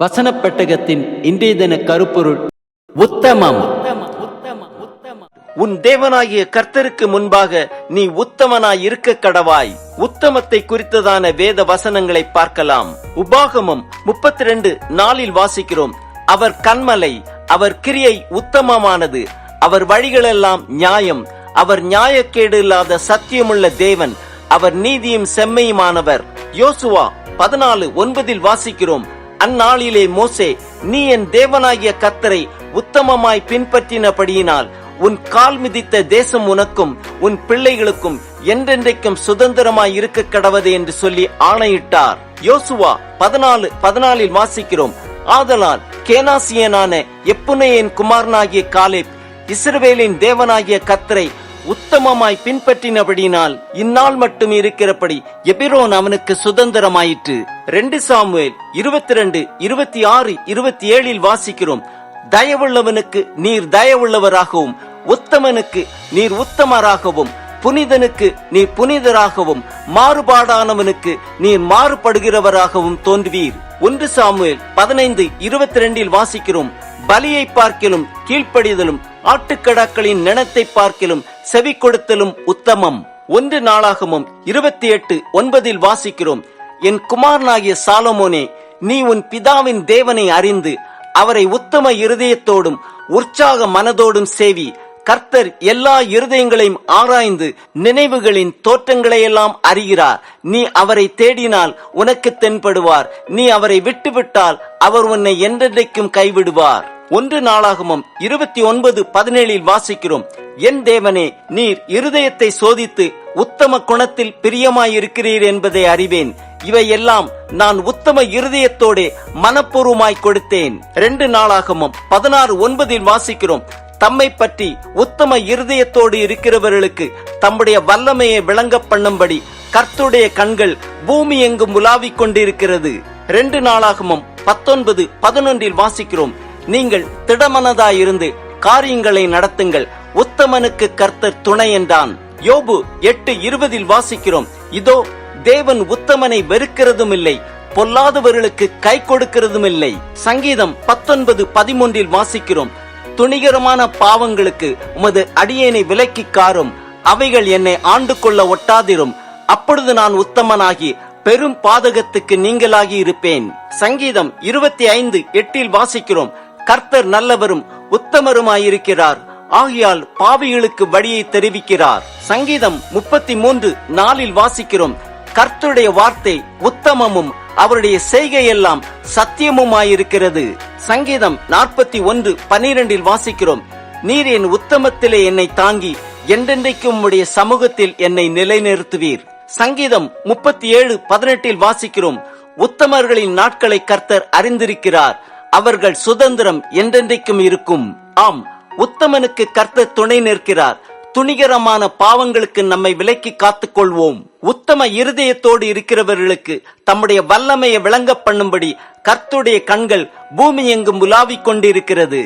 வசன பெட்டகத்தின் இன்றைய தின கருப்பொருள் உத்தமம். உன் தேவனாகிய கர்த்தருக்கு முன்பாக நீ உத்தமனாய் இருக்க கடவாய். உத்தமத்தை குறித்ததான வேத வசனங்களை பார்க்கலாம். உபாகமம் முப்பத்தி ரெண்டு நாளில் வாசிக்கிறோம். அவர் கண்மலை அவர் கிரியை உத்தமமானது. அவர் வழிகளெல்லாம் நியாயம். அவர் நியாயக்கேடு இல்லாத சத்தியமுள்ள தேவன். அவர் நீதியும் செம்மையுமானவர். யோசுவா பதினாலு ஒன்பதில் வாசிக்கிறோம். அந்நாளிலே மோசே நீ என் தேவனாகிய கத்தரை உத்தமமாய் பின்பற்றினபடியினால் உன் கால் மிதித்த தேசம் உனக்கும் உன் பிள்ளைகளுக்கும் என்றென்றைக்கும் சுதந்திரமாய் இருக்க கடவது என்று சொல்லி ஆணையிட்டார். யோசுவா பதினாலு பதினாலில் வாசிக்கிறோம். ஆதலால் கேனாசியனான எப்புனையின் குமாரனாகிய காலேப் இஸ்ரவேலின் தேவனாகிய கத்தரை உத்தமமாய் பின்பற்றினபடியினால் இந்நாள் மட்டும் இருக்கிறபடி எபிரோன் அவனுக்கு சுதந்திரமாயிற்று. ரெண்டு சாமுவேல் இருபத்தி ரெண்டு இருபத்தி ஆறு இருபத்தி ஏழில் வாசிக்கிறோம். தயவுள்ளவனுக்கு நீர் தயவுள்ளவராகவும் உத்தமனுக்கு நீர் உத்தமராகவும் புனிதனுக்கு நீர் புனிதராகவும் மாறுபாடானவனுக்கு நீர் மாறுபடுகிறவராகவும் தோன்றுவீர். ஒன்று சாமுவேல் பதினைந்து இருபத்தி ரெண்டில் வாசிக்கிறோம். பலியை பார்க்கிலும் கீழ்ப்படிதலும் ஆட்டுக்கடாக்களின் நினத்தை பார்க்கிலும் செவி கொடுத்தலும் உத்தமம். ஒன்று நாளாகமும் இருபத்தி எட்டு ஒன்பதில் வாசிக்கிறோம். என் குமாரனாகிய சாலமோனே நீ உன் பிதாவின் தேவனை அறிந்து அவரை உத்தம இருதயத்தோடும் உற்சாக மனதோடும் சேவி கர்த்தர் எல்லா இருதயங்களையும் ஆராய்ந்து நினைவுகளின் தோற்றங்களையெல்லாம் அறிகிறார். நீ அவரை தேடினால் உனக்கு தென்படுவார். நீ அவரை விட்டுவிட்டால் அவர் உன்னை என்றென்றைக்கும் கைவிடுவார். ஒன்று நாளாகமும் இருபத்தி ஒன்பது பதினேழில் வாசிக்கிறோம். என் தேவனே நீர் இருதயத்தை சோதித்து உத்தம குணத்தில் பிரியமாயிருக்கிறீர் என்பதை அறிவேன். இவையெல்லாம் நான் உத்தம இருதயத்தோடே மனப்பூர்வமாய் கொடுத்தேன். ரெண்டு நாளாகமும் பதினாறு ஒன்பதில் வாசிக்கிறோம். தம்மை பற்றி உத்தம இருதயத்தோடு இருக்கிறவர்களுக்கு தம்முடைய வல்லமையை விளங்க பண்ணும்படி கர்த்துடைய கண்கள் பூமி எங்கும் உலாவிக் கொண்டிருக்கிறது. ரெண்டு நாளாகமும் பத்தொன்பது பதினொன்றில் வாசிக்கிறோம். நீங்கள் திடமனதாயிருந்து காரியங்களை நடத்துங்கள். உத்தமனுக்கு கர்த்தர் துணை என்றான். யோபு எட்டு இருபதில் வாசிக்கிறோம். இதோ தேவன் உத்தமனை வெறுக்கிறதும் இல்லை பொல்லாதவர்களுக்கு கை கொடுக்கிறதும் இல்லை சங்கீதம் பத்தொன்பது பதிமூன்றில் வாசிக்கிறோம். துணிகரமான பாவங்களுக்கு உமது அடியேனை விலக்கி காரும். அவைகள் என்னை ஆண்டு கொள்ள ஒட்டாதிரும். அப்பொழுது நான் உத்தமனாகி பெரும் பாதகத்துக்கு நீங்களாகி இருப்பேன் சங்கீதம் இருபத்தி ஐந்து எட்டில் வாசிக்கிறோம். கர்த்தர் நல்லவரும் உத்தமருமாயிருக்கிறார். ஆகையால் பாவிகளுக்கு வழியை தெரிவிக்கிறார். சங்கீதம் முப்பத்தி மூன்று நாளில் வாசிக்கிறோம். கர்த்தருடைய வார்த்தை உத்தமமும் அவருடைய செய்கையெல்லாம் சத்தியமுமாயிருக்கிறது. சங்கீதம் நாற்பத்தி ஒன்று பனிரெண்டில் வாசிக்கிறோம். நீர் என் உத்தமத்திலே என்னை தாங்கி என்றென்றைக்கும் உம்முடைய சமூகத்தில் என்னை நிலைநிறுத்துவீர். சங்கீதம் முப்பத்தி ஏழு பதினெட்டில் வாசிக்கிறோம். உத்தமர்களின் நாட்களை கர்த்தர் அறிந்திருக்கிறார். அவர்கள் சுதந்திரம் என்றென்றைக்கும் இருக்கும். ஆம் உத்தமனுக்கு கர்த்தர் துணை நிற்கிறார். துணிகரமான பாவங்களுக்கு நம்மை விலக்கி காத்துக் கொள்வோம் உத்தம இருதயத்தோடு இருக்கிறவர்களுக்கு தம்முடைய வல்லமையை விளங்க பண்ணும்படி கர்த்துடைய கண்கள் பூமி எங்கும் உலாவிக் கொண்டிருக்கிறது.